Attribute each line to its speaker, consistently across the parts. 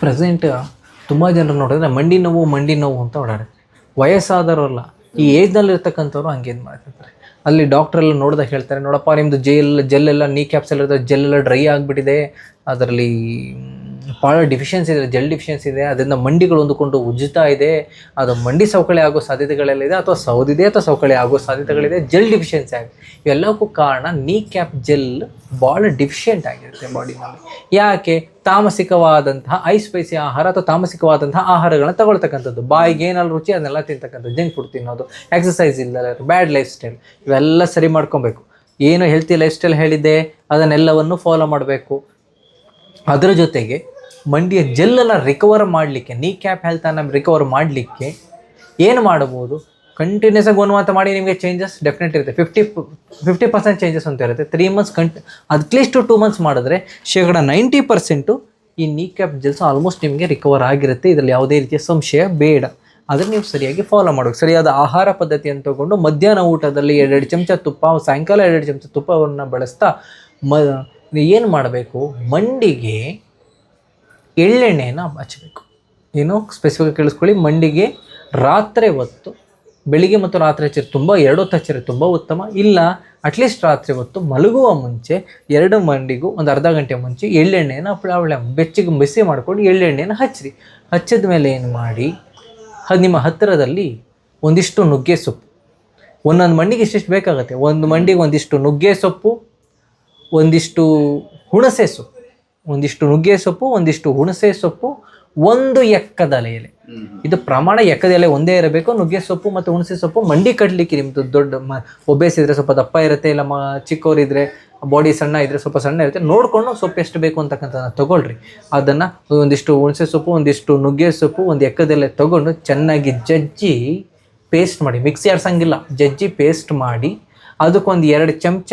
Speaker 1: Present ತುಂಬ ಜನರು ನೋಡಿದ್ರೆ ಮಂಡಿ ನೋವು ಮಂಡಿ ನೋವು ಅಂತ ಓಡಾಡ ವಯಸ್ಸಾದವರಲ್ಲ, ಈ ಏಜ್ನಲ್ಲಿ ಇರ್ತಕ್ಕಂಥವ್ರು ಹಂಗೇನು ಮಾಡ್ತಿರ್ತಾರೆ. ಅಲ್ಲಿ ಡಾಕ್ಟರ್ ಎಲ್ಲ ನೋಡಿದಾಗ ಹೇಳ್ತಾರೆ, ನೋಡಪ್ಪ ನಿಮ್ದು ಜೆಲ್ ಜೆಲ್ ಎಲ್ಲ ನೀ ಕ್ಯಾಪ್ಸಲ್ ಇರೋದ್ರ ಇರ್ತದೆ ಎಲ್ಲ ಡ್ರೈ ಆಗಿಬಿಟ್ಟಿದೆ. ಅದರಲ್ಲಿ ಭಾಳ ಡಿಫಿಷಿಯನ್ಸಿ ಇದೆ ಜೆಲ್ ಡಿಫಿಷಿಯನ್ಸಿ ಇದೆ ಅದರಿಂದ ಮಂಡಿಗಳು ಹೊಂದಿಕೊಂಡು ಉಜ್ಜುತ್ತಾ ಇದೆ, ಅದು ಮಂಡಿ ಸವಕಳಿ ಆಗೋ ಸಾಧ್ಯತೆಗಳೆಲ್ಲ ಇದೆ, ಅಥವಾ ಸೌದಿದೆ ಅಥವಾ ಸವಕಳಿ ಆಗೋ ಸಾಧ್ಯತೆಗಳಿದೆ ಜೆಲ್ ಡಿಫಿಷಿಯನ್ಸಿ ಆಗಿದೆ ಇವೆಲ್ಲಕ್ಕೂ ಕಾರಣ ನೀ ಕ್ಯಾಪ್ ಜೆಲ್ ಭಾಳ ಡಿಫಿಷಿಯೆಂಟ್ ಆಗಿರುತ್ತೆ ಬಾಡಿನಲ್ಲಿ ಯಾಕೆ? ತಾಮಸಿಕವಾದಂತಹ ಐ ಸ್ಪೈಸಿ ಆಹಾರ ಅಥವಾ ತಾಮಸಿಕವಾದಂತಹ ಆಹಾರಗಳನ್ನ ತಗೊಳ್ತಕ್ಕಂಥದ್ದು. ಬಾಯಿಗೆ ಏನಾದ್ರು ರುಚಿ, ಅದನ್ನೆಲ್ಲ ತಿಂತಕ್ಕಂಥದ್ದು ಜಂಕ್ ಫುಡ್ ತಿನ್ನೋದು ಎಕ್ಸಸೈಸ್ ಇಲ್ಲ ಬ್ಯಾಡ್ ಲೈಫ್ ಸ್ಟೈಲ್ ಇವೆಲ್ಲ ಸರಿ ಮಾಡ್ಕೊಬೇಕು. ಏನು ಹೆಲ್ತಿ ಲೈಫ್ ಸ್ಟೈಲ್ ಹೇಳಿದ್ದೆ, ಅದನ್ನೆಲ್ಲವನ್ನು ಫಾಲೋ ಮಾಡಬೇಕು. ಅದರ ಜೊತೆಗೆ ಮಂಡಿಯ ಜೆಲ್ಲನ್ನು ರಿಕವರ್ ಮಾಡಲಿಕ್ಕೆ ನೀ ಕ್ಯಾಪ್ ಹೆಲ್ತನ್ನು ರಿಕವರ್ ಮಾಡಲಿಕ್ಕೆ ಏನು ಮಾಡ್ಬೋದು? ಕಂಟಿನ್ಯೂಸ್ ಆಗಿ ಒಂದು ಮಂತ್ ಮಾಡಿ ನಿಮಗೆ ಚೇಂಜಸ್ ಡೆಫಿನೆಟ್ ಇರುತ್ತೆ. ಫಿಫ್ಟಿ ಫಿಫ್ಟಿ ಪರ್ಸೆಂಟ್ ಚೇಂಜಸ್ ಅಂತ ಇರುತ್ತೆ. ತ್ರೀ ಮಂತ್ಸ್ ಕಂಟ್ ಅಟ್ಲೀಸ್ಟ್ ಟು ಮಂತ್ಸ್ ಮಾಡಿದ್ರೆ ಶೇಕಡ ನೈಂಟಿ ಪರ್ಸೆಂಟು ಈ ನೀ ಕ್ಯಾಪ್ ಜೆಲ್ಸ್ ಆಲ್ಮೋಸ್ಟ್ ನಿಮಗೆ ರಿಕವರ್ ಆಗಿರುತ್ತೆ. ಇದರಲ್ಲಿ ಯಾವುದೇ ರೀತಿಯ ಸಂಶಯ ಬೇಡ. ಅದನ್ನು ನೀವು ಸರಿಯಾಗಿ ಫಾಲೋ ಮಾಡಬೇಕು. ಸರಿಯಾದ ಆಹಾರ ಪದ್ಧತಿಯನ್ನು ತಗೊಂಡು ಮಧ್ಯಾಹ್ನ ಊಟದಲ್ಲಿ ಎರಡೆರಡು ಚಮಚ ತುಪ್ಪ, ಸಾಯಂಕಾಲ ಎರಡೆರಡು ಚಮಚ ತುಪ್ಪವನ್ನು ಬಳಸ್ತಾ ಮ, ಏನು ಮಾಡಬೇಕು? ಮಂಡಿಗೆ ಎಳ್ಳೆಣ್ಣೆಯನ್ನು ಹಚ್ಚಬೇಕು ಏನು? ಸ್ಪೆಸಿಫಿಕ್ ಕೇಳಿಸ್ಕೊಳ್ಳಿ. ಮಂಡಿಗೆ ರಾತ್ರಿ ಹೊತ್ತು, ಬೆಳಿಗ್ಗೆ ಮತ್ತು ರಾತ್ರಿ ಹಚ್ಚಿರಿ ತುಂಬ, ಎರಡು ಹೊತ್ತು ಹಚ್ಚಿರಿ ತುಂಬ ಉತ್ತಮ. ಇಲ್ಲ ಅಟ್ಲೀಸ್ಟ್ ರಾತ್ರಿ ಹೊತ್ತು ಮಲಗುವ ಮುಂಚೆ ಎರಡು ಮಂಡಿಗೂ ಒಂದು ಅರ್ಧ ಗಂಟೆ ಮುಂಚೆ ಎಳ್ಳೆಣ್ಣೆಯನ್ನು ಅವಳೆ ಬೆಚ್ಚಗೆ ಬಿಸಿ ಮಾಡಿಕೊಂಡು ಎಳ್ಳೆಣ್ಣೆಯನ್ನು ಹಚ್ಚಿರಿ. ಹಚ್ಚಿದ ಮೇಲೆ ಏನು ಮಾಡಿ ಅದು ನಿಮ್ಮ ಹತ್ತಿರದಲ್ಲಿ ಒಂದಿಷ್ಟು ನುಗ್ಗೆ ಸೊಪ್ಪು. ಒಂದೊಂದು ಮಂಡಿಗೆ ಇಷ್ಟಿಷ್ಟು ಬೇಕಾಗುತ್ತೆ? ಒಂದು ಮಂಡಿಗೆ ಒಂದಿಷ್ಟು ನುಗ್ಗೆ ಸೊಪ್ಪು, ಒಂದಿಷ್ಟು ಹುಣಸೆ ಸೊಪ್ಪು. ಒಂದಿಷ್ಟು ನುಗ್ಗೆ ಸೊಪ್ಪು ಒಂದಿಷ್ಟು ಹುಣಸೆ ಸೊಪ್ಪು ಒಂದು ಎಕ್ಕದ ಎಲೆ ಇದು ಪ್ರಮಾಣ ಎಕ್ಕದ ಎಲೆ ಒಂದೇ ಇರಬೇಕು. ನುಗ್ಗೆ ಸೊಪ್ಪು ಮತ್ತು ಹುಣಸೆ ಸೊಪ್ಪು ಮಂಡಿ ಕಟ್ಟಲಿಕ್ಕೆ ನಿಮ್ಮದು ದೊಡ್ಡ ಮ ಒಬೇಸ್ ಇದ್ರೆ ಸ್ವಲ್ಪ ದಪ್ಪ ಇರುತ್ತೆ ಇಲ್ಲ ಮ ಚಿಕ್ಕವರಿದ್ರೆ ಬಾಡಿ ಸಣ್ಣ ಇದ್ರೆ ಸ್ವಲ್ಪ ಸಣ್ಣ ಇರುತ್ತೆ. ನೋಡಿಕೊಂಡು ಸೊಪ್ಪು ಎಷ್ಟು ಬೇಕು ಅಂತಕ್ಕಂಥದ್ದನ್ನ ತಗೊಳ್ರಿ. ಅದನ್ನು ಒಂದಿಷ್ಟು ಹುಣಸೆ ಸೊಪ್ಪು ಒಂದಿಷ್ಟು ನುಗ್ಗೆ ಸೊಪ್ಪು ಒಂದು ಎಕ್ಕದೆಲೆ ತಗೊಂಡು ಚೆನ್ನಾಗಿ ಜಜ್ಜಿ ಪೇಸ್ಟ್ ಮಾಡಿ. ಮಿಕ್ಸಿ ಆಡ್ಸಂಗಿಲ್ಲ. ಜಜ್ಜಿ ಪೇಸ್ಟ್ ಮಾಡಿ ಅದಕ್ಕೊಂದು ಎರಡು ಚಮಚ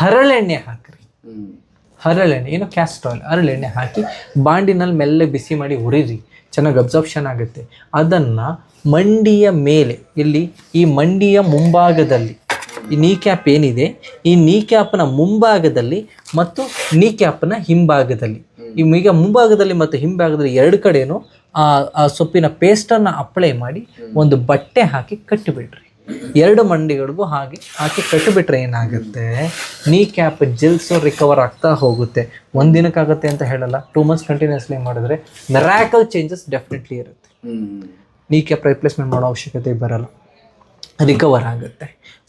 Speaker 1: ಹರಳೆಣ್ಣೆ ಹಾಕ್ರಿ. ಹರಳೆಣ್ಣೆ, ಏನು ಕ್ಯಾಸ್ಟ್ ಆಯಿಲ್ ಹರಳೆಣ್ಣೆ ಹಾಕಿ ಬಾಂಡಿನಲ್ಲಿ ಮೆಲ್ಲೆ ಬಿಸಿ ಮಾಡಿ ಹುರಿರಿ. ಚೆನ್ನಾಗಿ ಅಬ್ಸಾರ್ಪ್ಷನ್ ಆಗುತ್ತೆ. ಅದನ್ನು ಮಂಡಿಯ ಮೇಲೆ, ಇಲ್ಲಿ ಈ ಮಂಡಿಯ ಮುಂಭಾಗದಲ್ಲಿ, ಈ ನೀ ಕ್ಯಾಪ್ ಏನಿದೆ, ಈ ನೀ ಕ್ಯಾಪ್ನ ಮುಂಭಾಗದಲ್ಲಿ ಮತ್ತು ನೀ ಕ್ಯಾಪ್ನ ಹಿಂಭಾಗದಲ್ಲಿ. ಈ ಈಗ ಮುಂಭಾಗದಲ್ಲಿ ಮತ್ತು ಹಿಂಭಾಗದಲ್ಲಿ ಎರಡು ಕಡೆಯೂ ಆ ಸೊಪ್ಪಿನ ಪೇಸ್ಟನ್ನು ಅಪ್ಲೈ ಮಾಡಿ ಒಂದು ಬಟ್ಟೆ ಹಾಕಿ ಕಟ್ಟಿಬಿಡ್ರಿ. ಎರಡು ಮಂಡಿಗಳಿಗೂ ಹಾಗೆ ಹಾಕಿ ಕಟ್ಟಿಬಿಟ್ರೆ ಏನಾಗುತ್ತೆ? ನೀ ಕ್ಯಾಪ್ ಜೆಲ್ಸು ರಿಕವರ್ ಆಗ್ತಾ ಹೋಗುತ್ತೆ. ಒಂದು ದಿನಕ್ಕಾಗುತ್ತೆ ಅಂತ ಹೇಳಲ್ಲ. ಟೂ ಮಂತ್ಸ್ ಕಂಟಿನ್ಯೂಸ್ಲಿ ಮಾಡಿದ್ರೆ ಮೆರಾಕಲ್ ಚೇಂಜಸ್ ಡೆಫಿನೆಟ್ಲಿ ಇರುತ್ತೆ. ನೀ ಕ್ಯಾಪ್ ರಿಪ್ಲೇಸ್ಮೆಂಟ್ ಮಾಡೋ ಅವಶ್ಯಕತೆ ಬರಲ್ಲ. ರಿಕವರ್ ಆಗುತ್ತೆ.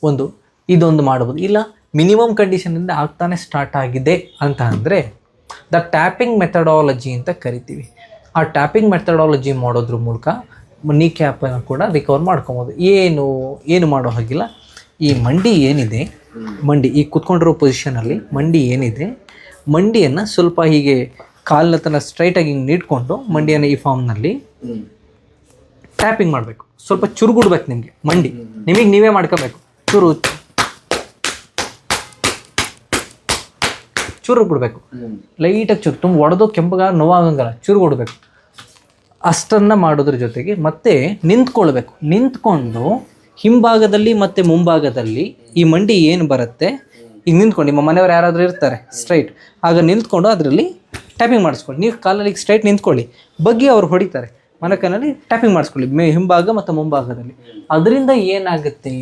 Speaker 1: ಒಂದು ಇದೊಂದು ಮಾಡ್ಬೋದು. ಇಲ್ಲ ಮಿನಿಮಮ್ ಕಂಡೀಷನಿಂದ ಆಗ್ತಾನೆ ಸ್ಟಾರ್ಟ್ ಆಗಿದೆ ಅಂತ ಅಂದರೆ ದ ಟ್ಯಾಪಿಂಗ್ ಮೆಥಡಾಲಜಿ ಅಂತ ಕರಿತೀವಿ. ಆ ಟ್ಯಾಪಿಂಗ್ ಮೆಥಡಾಲಜಿ ಮಾಡೋದ್ರ ಮೂಲಕ ನೀ ಕ್ಯಾಪನ್ನು ಕೂಡ ರಿಕವರ್ ಮಾಡ್ಕೊಬೋದು. ಏನು ಏನು ಮಾಡೋ ಹಾಗಿಲ್ಲ. ಈ ಮಂಡಿ ಏನಿದೆ ಮಂಡಿ ಈ ಕುತ್ಕೊಂಡಿರೋ ಪೊಸಿಷನಲ್ಲಿ ಮಂಡಿ ಏನಿದೆ ಮಂಡಿಯನ್ನು ಸ್ವಲ್ಪ ಹೀಗೆ ಕಾಲಿನ ತನ ಸ್ಟ್ರೈಟಾಗಿ ಹಿಂಗೆ ನೀಡ್ಕೊಂಡು ಮಂಡಿಯನ್ನು ಈ ಫಾರ್ಮ್ನಲ್ಲಿ ಟ್ಯಾಪಿಂಗ್ ಮಾಡಬೇಕು. ಸ್ವಲ್ಪ ಚುರುಗುಡ್ಬೇಕು ನಿಮಗೆ ಮಂಡಿ. ನಿಮಗೆ ನೀವೇ ಮಾಡ್ಕೋಬೇಕು. ಚುರು ಚುರು ಬಿಡ್ಬೇಕು ಲೈಟಾಗಿ ಚುರು ತುಂಬ ಒಡೆದು ಕೆಂಪಗ ನೋವಾಗಂಗಲ್ಲ ಚುರುಗುಡ್ಬೇಕು ಅಷ್ಟನ್ನು ಮಾಡೋದ್ರ ಜೊತೆಗೆ ಮತ್ತೆ ನಿಂತ್ಕೊಳ್ಬೇಕು. ನಿಂತ್ಕೊಂಡು ಹಿಂಭಾಗದಲ್ಲಿ ಮತ್ತು ಮುಂಭಾಗದಲ್ಲಿ ಈ ಮಂಡಿ ಏನು ಬರುತ್ತೆ? ಈಗ ನಿಂತ್ಕೊಂಡು ನಿಮ್ಮ ಮನೆಯವ್ರು ಯಾರಾದರೂ ಇರ್ತಾರೆ ಸ್ಟ್ರೈಟ್ ಆಗ ನಿಂತ್ಕೊಂಡು ಅದರಲ್ಲಿ ಟ್ಯಾಪಿಂಗ್ ಮಾಡಿಸ್ಕೊಳ್ಳಿ. ನೀವು ಕಾಲಲ್ಲಿ ಸ್ಟ್ರೈಟ್ ನಿಂತ್ಕೊಳ್ಳಿ. ಬಗ್ಗೆ ಅವ್ರು ಹೊಡಿತಾರೆ. ಮನಕನಲ್ಲಿ ಟ್ಯಾಪಿಂಗ್ ಮಾಡಿಸ್ಕೊಳ್ಳಿ. ಮೇ ಹಿಂಭಾಗ ಮತ್ತು ಮುಂಭಾಗದಲ್ಲಿ. ಅದರಿಂದ ಏನಾಗುತ್ತೆ?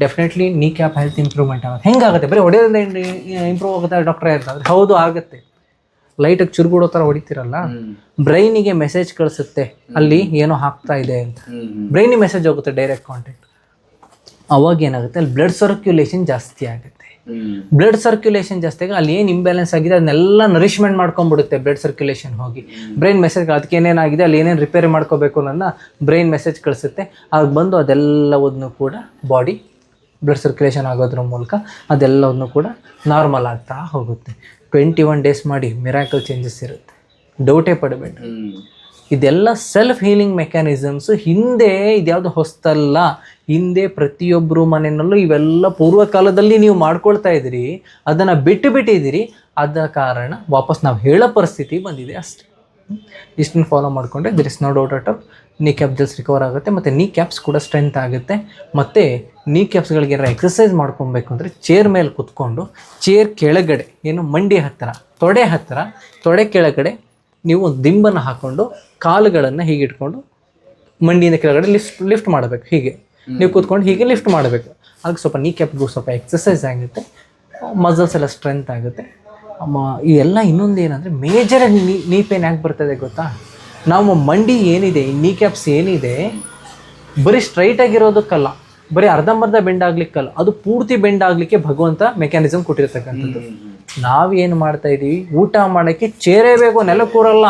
Speaker 1: ಡೆಫಿನೆಟ್ಲಿ ನೀ ಕ್ಯಾಪ್ ಹೆಲ್ತ್ ಇಂಪ್ರೂವ್ಮೆಂಟ್ ಆಗುತ್ತೆ. ಹೆಂಗಾಗುತ್ತೆ? ಬರೀ ಹೊಡೆಯೋದ್ರಿಂದ ಇಂಪ್ರೂವ್ ಆಗುತ್ತೆ? ಡಾಕ್ಟ್ರೇ ಅಂತ ಹೌದು, ಆಗುತ್ತೆ. ಲೈಟಾಗಿ ಚುರುಗುಡೋ ಥರ ಹೊಡಿತೀರಲ್ಲ? ಬ್ರೈನಿಗೆ ಮೆಸೇಜ್ ಕಳಿಸುತ್ತೆ. ಅಲ್ಲಿ ಏನೋ ಹಾಕ್ತಾ ಇದೆ ಅಂತ. ಬ್ರೈನಿಗೆ ಮೆಸೇಜ್ ಹೋಗುತ್ತೆ ಡೈರೆಕ್ಟ್ ಕಾಂಟ್ಯಾಕ್ಟ್ ಅವಾಗ ಏನಾಗುತ್ತೆ? ಅಲ್ಲಿ ಬ್ಲಡ್ ಸರ್ಕ್ಯುಲೇಷನ್ ಜಾಸ್ತಿ ಆಗುತ್ತೆ. ಬ್ಲಡ್ ಸರ್ಕ್ಯುಲೇಷನ್ ಜಾಸ್ತಿ ಆಗಿ ಅಲ್ಲಿ ಏನು ಇಂಬ್ಯಾಲೆನ್ಸ್ ಆಗಿದೆ ಅದನ್ನೆಲ್ಲ ನರಿಶ್ಮೆಂಟ್ ಮಾಡ್ಕೊಂಡ್ಬಿಡುತ್ತೆ ಬ್ಲಡ್ ಸರ್ಕ್ಯುಲೇಷನ್ ಹೋಗಿ. ಬ್ರೈನ್ ಮೆಸೇಜ್ ಅದಕ್ಕೆ ಏನೇನಾಗಿದೆ ಅಲ್ಲಿ ಏನೇನು ರಿಪೇರಿ ಮಾಡ್ಕೋಬೇಕು ಅನ್ನೋದನ್ನ ಬ್ರೈನ್ ಮೆಸೇಜ್ ಕಳಿಸುತ್ತೆ. ಆಗ ಬಂದು ಅದೆಲ್ಲವನ್ನು ಕೂಡ ಬಾಡಿ ಬ್ಲಡ್ ಸರ್ಕ್ಯುಲೇಷನ್ ಆಗೋದ್ರ ಮೂಲಕ ಅದೆಲ್ಲವನ್ನು ಕೂಡ ನಾರ್ಮಲ್ ಆಗ್ತಾ ಹೋಗುತ್ತೆ. ಟ್ವೆಂಟಿ ಒನ್ ಡೇಸ್ ಮಾಡಿ ಮಿರಾಕಲ್ ಚೇಂಜಸ್ ಇರುತ್ತೆ. ಡೌಟೇ ಪಡಬೇಡ. ಇದೆಲ್ಲ ಸೆಲ್ಫ್ ಹೀಲಿಂಗ್ ಮೆಕ್ಯಾನಿಸಮ್ಸ್ ಹಿಂದೆ ಇದ್ಯಾವುದು ಹೊಸ್ತಲ್ಲ, ಹಿಂದೆ ಪ್ರತಿಯೊಬ್ಬರು ಮನೆಯಲ್ಲೂ ಇವೆಲ್ಲ ಪೂರ್ವಕಾಲದಲ್ಲಿ ನೀವು ಮಾಡ್ಕೊಳ್ತಾ ಇದ್ದೀರಿ, ಅದನ್ನು ಬಿಟ್ಟು ಬಿಟ್ಟಿದ್ದೀರಿ ಅದ ಕಾರಣ ವಾಪಸ್ ನಾವು ಹೇಳೋ ಪರಿಸ್ಥಿತಿ ಬಂದಿದೆ ಅಷ್ಟೇ. ಇಷ್ಟನ್ನು ಫಾಲೋ ಮಾಡಿಕೊಂಡ್ರೆ there is no doubt at all knee capsules recover ಆಗುತ್ತೆ ಮತ್ತು ನೀ ಕ್ಯಾಪ್ಸ್ ಕೂಡ ಸ್ಟ್ರೆಂತ್ ಆಗುತ್ತೆ. ಮತ್ತು ನೀ ಕ್ಯಾಪ್ಸ್ಗಳಿಗೆ ಏನಾರ ಎಕ್ಸಸೈಸ್ ಮಾಡ್ಕೊಬೇಕು ಅಂದರೆ ಚೇರ್ ಮೇಲೆ ಕುತ್ಕೊಂಡು ಚೇರ್ ಕೆಳಗಡೆ ಏನು ಮಂಡಿ ಹತ್ತಿರ ತೊಡೆ ಹತ್ತಿರ ತೊಡೆ ಕೆಳಗಡೆ ನೀವು ಒಂದು ದಿಂಬನ್ನು ಹಾಕ್ಕೊಂಡು ಕಾಲುಗಳನ್ನು ಹೀಗೆ ಇಟ್ಕೊಂಡು ಮಂಡಿಯಿಂದ ಕೆಳಗಡೆ ಲಿಫ್ಟ್ ಲಿಫ್ಟ್ ಮಾಡಬೇಕು ಹೀಗೆ. ನೀವು ಕೂತ್ಕೊಂಡು ಹೀಗೆ ಲಿಫ್ಟ್ ಮಾಡಬೇಕು. ಆಗ ಸ್ವಲ್ಪ ನೀ ಕ್ಯಾಪ್ಗೂ ಸ್ವಲ್ಪ ಎಕ್ಸಸೈಸ್ ಆಗುತ್ತೆ ಮಸಲ್ಸ್ ಎಲ್ಲ ಸ್ಟ್ರೆಂತ್ ಆಗುತ್ತೆ. ಅಮ್ಮ ಇದೆಲ್ಲ ಇನ್ನೊಂದು ಏನಂದರೆ ಮೇಜರ್ ನೀ ನೀ ಪೇನ್ ಯಾಕೆ ಬರ್ತದೆ ಗೊತ್ತಾ? ನಾವು ಮಂಡಿ ಏನಿದೆ ನೀ ಕ್ಯಾಪ್ಸ್ ಏನಿದೆ ಬರೀ ಸ್ಟ್ರೈಟ್ ಆಗಿರೋದಕ್ಕಲ್ಲ ಬರೀ ಅರ್ಧಂಬರ್ಧ ಬೆಂಡ್ ಆಗ್ಲಿಕ್ಕಲ್ಲ ಅದು ಪೂರ್ತಿ ಬೆಂಡ್ ಆಗ್ಲಿಕ್ಕೆ ಭಗವಂತ ಮೆಕ್ಯಾನಿಸಮ್ ಕೊಟ್ಟಿರ್ತಕ್ಕಂಥದ್ದು. ನಾವೇನು ಮಾಡ್ತಾ ಇದೀವಿ ಊಟ ಮಾಡೋಕ್ಕೆ ಚೇರೇ ಬೇಕು ನೆಲ ಕೂರಲ್ಲ.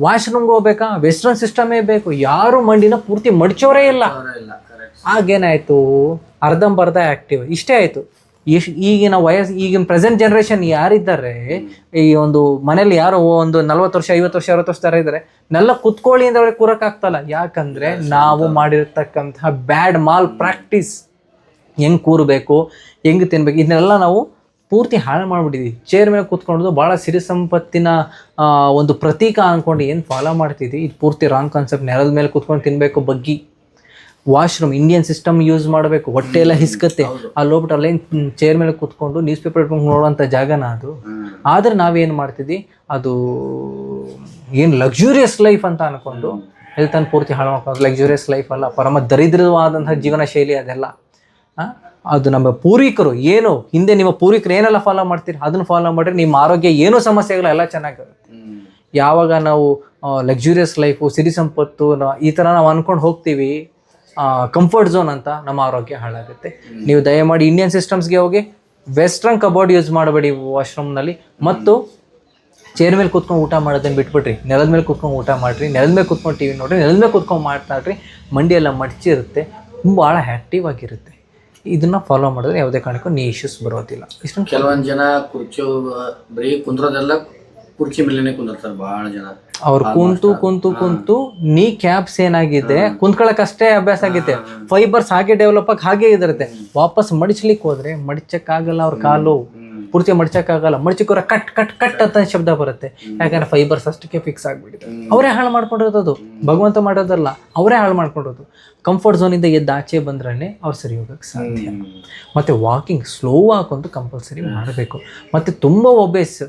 Speaker 1: ವಾಶ್ರೂಮ್ಗೆ ಹೋಗ್ಬೇಕಾ? ವೆಸ್ಟರ್ನ್ ಸಿಸ್ಟಮೇ ಬೇಕು. ಯಾರು ಮಂಡಿನ ಪೂರ್ತಿ ಮಡ್ಚೋರೇ ಇಲ್ಲ. ಆಗೇನಾಯ್ತು ಅರ್ಧಂಬರ್ಧ ಆಕ್ಟಿವ್ ಇಷ್ಟೇ ಆಯ್ತು. ಇಶ್ ಈಗಿನ ವಯಸ್ಸು ಈಗಿನ ಪ್ರೆಸೆಂಟ್ ಜನ್ರೇಷನ್ ಯಾರಿದ್ದಾರೆ ಈ ಒಂದು ಮನೇಲಿ ಯಾರೋ ಒಂದು ನಲ್ವತ್ತು ವರ್ಷ ಐವತ್ತು ವರ್ಷ ಅರವತ್ತು ವರ್ಷ ಥರ ಇದ್ದಾರೆ ನೆಲ್ಲ ಕುತ್ಕೊಳ್ಳಿ ಅಂದ್ರೆ ಅವ್ರಿಗೆ ಕೂರಕ್ಕಾಗ್ತಲ್ಲ ಯಾಕಂದ್ರೆ ನಾವು ಮಾಡಿರ್ತಕ್ಕಂತಹ ಬ್ಯಾಡ್ ಮಾಲ್ ಪ್ರಾಕ್ಟೀಸ್ ಹೆಂಗ್ ಕೂರಬೇಕು ಹೆಂಗ್ ತಿನ್ಬೇಕು ಇದನ್ನೆಲ್ಲ ನಾವು ಪೂರ್ತಿ ಹಾಳು ಮಾಡ್ಬಿಟ್ಟಿದ್ವಿ. ಚೇರ್ ಮೇಲೆ ಕೂತ್ಕೊಂಡು ಭಾಳ ಸಿರಿ ಸಂಪತ್ತಿನ ಒಂದು ಪ್ರತೀಕ ಅನ್ಕೊಂಡು ಏನು ಫಾಲೋ ಮಾಡ್ತಿದ್ವಿ ಇದು ಪೂರ್ತಿ ರಾಂಗ್ ಕಾನ್ಸೆಪ್ಟ್ ನೆಲದ ಮೇಲೆ ಕೂತ್ಕೊಂಡು ತಿನ್ಬೇಕು ಬಗ್ಗಿ. ವಾಶ್ರೂಮ್ ಇಂಡಿಯನ್ ಸಿಸ್ಟಮ್ ಯೂಸ್ ಮಾಡಬೇಕು. ಹೊಟ್ಟೆ ಎಲ್ಲ ಹಿಸ್ಕತ್ತೆ. ಅಲ್ಲಿ ಹೋಗ್ಬಿಟ್ಟು ಅಲ್ಲೇ ಚೇರ್ ಮೇಲೆ ಕೂತ್ಕೊಂಡು ನ್ಯೂಸ್ ಪೇಪರ್ ಇಟ್ಕೊಂಡು ನೋಡುವಂಥ ಜಾಗನ ಅದು. ಆದರೆ ನಾವೇನು ಮಾಡ್ತಿದ್ವಿ? ಅದು ಏನು ಲಕ್ಸುರಿಯಸ್ ಲೈಫ್ ಅಂತ ಅನ್ಕೊಂಡು ಹೆಲ್ತನ್ನು ಪೂರ್ತಿ ಹಾಳು ಮಾಡ್ಕೊಂಡು ಲಕ್ಸುರಿಯಸ್ ಲೈಫ್ ಅಲ್ಲ. ಪರಮ ದರಿದ್ರವಾದಂಥ ಜೀವನ ಶೈಲಿ ಅದೆಲ್ಲ. ಅದು ನಮ್ಮ ಪೂರ್ವಿಕರು ಏನು? ಹಿಂದೆ ನಿಮ್ಮ ಪೂರ್ವಿಕರು ಏನೆಲ್ಲ ಫಾಲೋ ಮಾಡ್ತೀರಿ? ಅದನ್ನು ಫಾಲೋ ಮಾಡಿದ್ರೆ ನಿಮ್ಮ ಆರೋಗ್ಯ ಏನೂ ಸಮಸ್ಯೆಗಳು ಎಲ್ಲ ಚೆನ್ನಾಗಿರುತ್ತೆ ಯಾವಾಗ ನಾವು ಲಕ್ಸುರಿಯಸ್ ಲೈಫು ಸಿರಿ ಸಂಪತ್ತು ಈ ಥರ ನಾವು ಅನ್ಕೊಂಡು ಹೋಗ್ತೀವಿ. ಕಂಫರ್ಟ್ ಝೋನ್ ಅಂತ ನಮ್ಮ ಆರೋಗ್ಯ ಹಾಳಾಗುತ್ತೆ. ನೀವು ದಯಮಾಡಿ ಇಂಡಿಯನ್ ಸಿಸ್ಟಮ್ಸ್ಗೆ ಹೋಗಿ ವೆಸ್ಟರ್ನ್ ಕಬೋರ್ಡ್ ಯೂಸ್ ಮಾಡಬೇಡಿ ವಾಶ್ರೂಮ್ನಲ್ಲಿ ಮತ್ತು ಚೇರ್ ಮೇಲೆ ಕೂತ್ಕೊಂಡು ಊಟ ಮಾಡೋದನ್ನು ಬಿಟ್ಬಿಟ್ರಿ. ನೆಲದ ಮೇಲೆ ಕೂತ್ಕೊಂಡು ಊಟ ಮಾಡಿರಿ. ನೆಲದ ಮೇಲೆ ಕೂತ್ಕೊಂಡು ಟಿ ವಿ ನೋಡ್ರಿ. ನೆಲದ ಮೇಲೆ ಕೂತ್ಕೊಂಡು ಮಂಡಿ ಎಲ್ಲ ಮಡಚಿರುತ್ತೆ. ಭಾಳ ಆ್ಯಕ್ಟಿವ್ ಆಗಿರುತ್ತೆ. ಇದನ್ನ ಫಾಲೋ ಮಾಡಿದ್ರೆ ಯಾವುದೇ ಕಾರಣಕ್ಕೂ ನೀ ಇಶ್ಯೂಸ್ ಬರೋದಿಲ್ಲ. ಇಷ್ಟೊಂದು
Speaker 2: ಕೆಲವೊಂದು ಜನ ಕುರ್ಚಿ, ಬರೀ ಕುಂದ್ರೋದೆಲ್ಲ ಕುರ್ಚಿ ಮೇಲೆನೆ ಕುಂದಿರ್ತಾರೆ ಬಹಳ ಜನ.
Speaker 1: ಅವ್ರು ಕುಂತು ಕುಂತು ಕುಂತು ನೀ ಕ್ಯಾಪ್ಸ್ ಏನಾಗಿದೆ ಕುಂತ್ಕೊಳಕ್ ಅಷ್ಟೇ ಅಭ್ಯಾಸ ಆಗಿದೆ ಫೈಬರ್ಸ್ ಹಾಗೆ ಡೆವಲಪ್ ಆಗಿ ಹಾಗೆ ಇದಿರುತ್ತೆ. ವಾಪಸ್ ಮಡಿಚ್ಲಿಕ್ಕೆ ಹೋದ್ರೆ ಮಡಿಚಕ್ಕಾಗಲ್ಲ ಅವ್ರ ಕಾಲು. ಪೂರ್ತಿ ಮಡಿಚಕ್ಕಾಗಲ್ಲ ಮಡಿಚಿಕೋರ ಕಟ್ ಕಟ್ ಕಟ್ ಅಂತ ಶಬ್ದ ಬರುತ್ತೆ. ಯಾಕಂದ್ರೆ ಫೈಬರ್ಸ್ ಅಷ್ಟಕ್ಕೆ ಫಿಕ್ಸ್ ಆಗ್ಬಿಟ್ಟಿದೆ. ಅವರೇ ಹಾಳು ಮಾಡ್ಕೊಂಡಿರೋದು ಅದು. ಭಗವಂತ ಮಾಡೋದಲ್ಲ ಅವರೇ ಹಾಳು ಮಾಡ್ಕೊಂಡಿರೋದು. ಕಂಫರ್ಟ್ ಝೋನಿಂದ ಎದ್ದು ಆಚೆ ಬಂದ್ರೆ ಅವ್ರು ಸರಿ ಹೋಗಕ್ಕೆ ಸಾಧ್ಯ. ಮತ್ತೆ ವಾಕಿಂಗ್ ಸ್ಲೋ ಹಾಕೊಂಡು ಕಂಪಲ್ಸರಿ ಮಾಡಬೇಕು. ಮತ್ತೆ ತುಂಬ ಒಬೇಸ್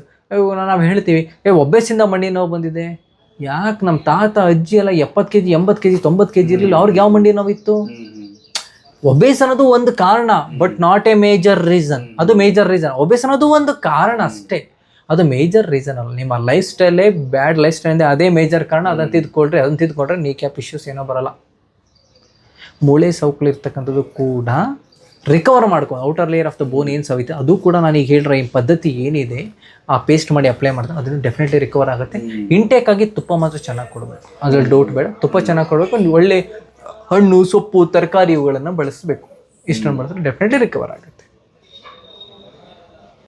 Speaker 1: ನಾವು ಹೇಳ್ತೀವಿ ಏ ಒಬ್ಬೇಸಿಂದ ಮಂಡಿ ನೋವು ಬಂದಿದೆ. ಯಾಕೆ ನಮ್ಮ ತಾತ ಅಜ್ಜಿ ಎಲ್ಲ ಎಪ್ಪತ್ತು ಕೆ ಜಿ ಎಂಬತ್ತು ಕೆ ಜಿ ತೊಂಬತ್ತು ಕೆ ಜಿ ಇರಲಿಲ್ಲ ಅವ್ರಿಗೆ ಯಾವ ಮಂಡಿ ನೋವಿತ್ತು ಒಬೇಸ್ ಅನ್ನೋದು ಒಂದು ಕಾರಣ but not a major reason ಅದು ಮೇಜರ್ ರೀಸನ್ ಒಬೇಸ್ ಅನ್ನೋದು ಒಂದು ಕಾರಣ ಅಷ್ಟೇ. ಅದು ಮೇಜರ್ ರೀಸನ್ ಅಲ್ಲ. ನಿಮ್ಮ ಲೈಫ್ ಸ್ಟೈಲೇ ಬ್ಯಾಡ್ ಲೈಫ್ ಸ್ಟೈಲ್ ಅದೇ ಮೇಜರ್ ಕಾರಣ. ಅದನ್ನು ತಿದ್ಕೊಳ್ರಿ ಅದನ್ನು ತಿದ್ಕೊಂಡ್ರೆ ನೀ ಕ್ಯಾಪ್ ಇಶ್ಯೂಸ್ ಏನೋ ಬರಲ್ಲ. ಮೂಳೆ ಸೌಕಲ್ಯ ಇರ್ತಕ್ಕಂಥದ್ದು ಕೂಡ ರಿಕವರ್ ಮಾಡ್ಕೊಂಡು outer layer of the bone ಏನು ಸವಿತೆ ಅದು ಕೂಡ ನಾನು ಈಗ ಹೇಳಿರೋ ಈ ಪದ್ಧತಿ ಏನಿದೆ ಆ ಪೇಸ್ಟ್ ಮಾಡಿ ಅಪ್ಲೈ ಮಾಡ್ತಾರೆ ಅದನ್ನು ಡೆಫಿನೆಟ್ಲಿ ರಿಕವರ್ ಆಗುತ್ತೆ. ಇಂಟೇಕ್ ಆಗಿ ತುಪ್ಪ ಮಾತ್ರ ಚೆನ್ನಾಗಿ ಕೊಡಬೇಕು. ಅದ್ರಲ್ಲಿ ಡೌಟ್ ಬೇಡ. ತುಪ್ಪ ಚೆನ್ನಾಗಿ ಕೊಡಬೇಕು. ಒಂದು ಒಳ್ಳೆ ಹಣ್ಣು ಸೊಪ್ಪು ತರಕಾರಿ ಇವುಗಳನ್ನು ಬಳಸಬೇಕು. ಇಷ್ಟನ್ನು ಮಾಡಿದ್ರೆ ಡೆಫಿನೆಟ್ಲಿ ರಿಕವರ್ ಆಗುತ್ತೆ.